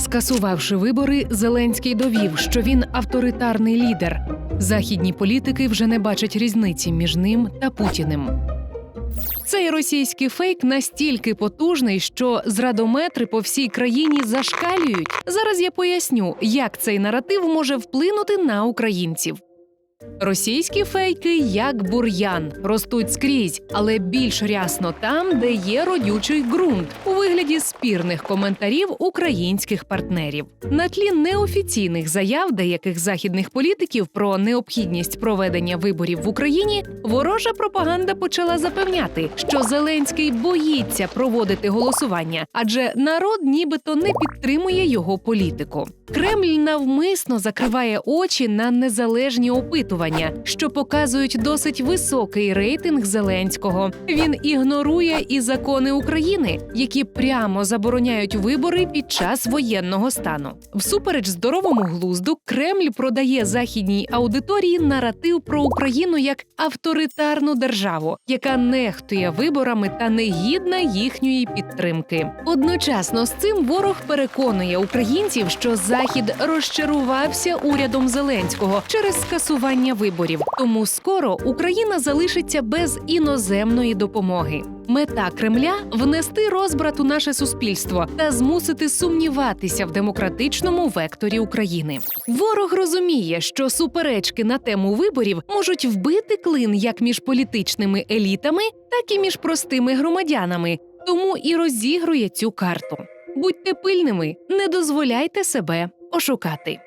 Скасувавши вибори, Зеленський довів, що він авторитарний лідер. Західні політики вже не бачать різниці між ним та Путіним. Цей російський фейк настільки потужний, що зрадометри по всій країні зашкалюють. Зараз я поясню, як цей наратив може вплинути на українців. Російські фейки, як бур'ян, ростуть скрізь, але більш рясно там, де є родючий ґрунт у вигляді спірних коментарів українських партнерів. На тлі неофіційних заяв деяких західних політиків про необхідність проведення виборів в Україні, ворожа пропаганда почала запевняти, що Зеленський боїться проводити голосування, адже народ нібито не підтримує його політику. Кремль навмисно закриває очі на незалежні опитування, що показують досить високий рейтинг Зеленського. Він ігнорує і закони України, які прямо забороняють вибори під час воєнного стану. Всупереч здоровому глузду, Кремль продає західній аудиторії наратив про Україну як авторитарну державу, яка нехтує виборами та не гідна їхньої підтримки. Одночасно з цим ворог переконує українців, що Захід розчарувався урядом Зеленського через скасування виборів. Тому скоро Україна залишиться без іноземної допомоги. Мета Кремля внести розбрат у наше суспільство та змусити сумніватися в демократичному векторі України. Ворог розуміє, що суперечки на тему виборів можуть вбити клин як між політичними елітами, так і між простими громадянами, тому і розігрує цю карту. Будьте пильними, не дозволяйте себе ошукати.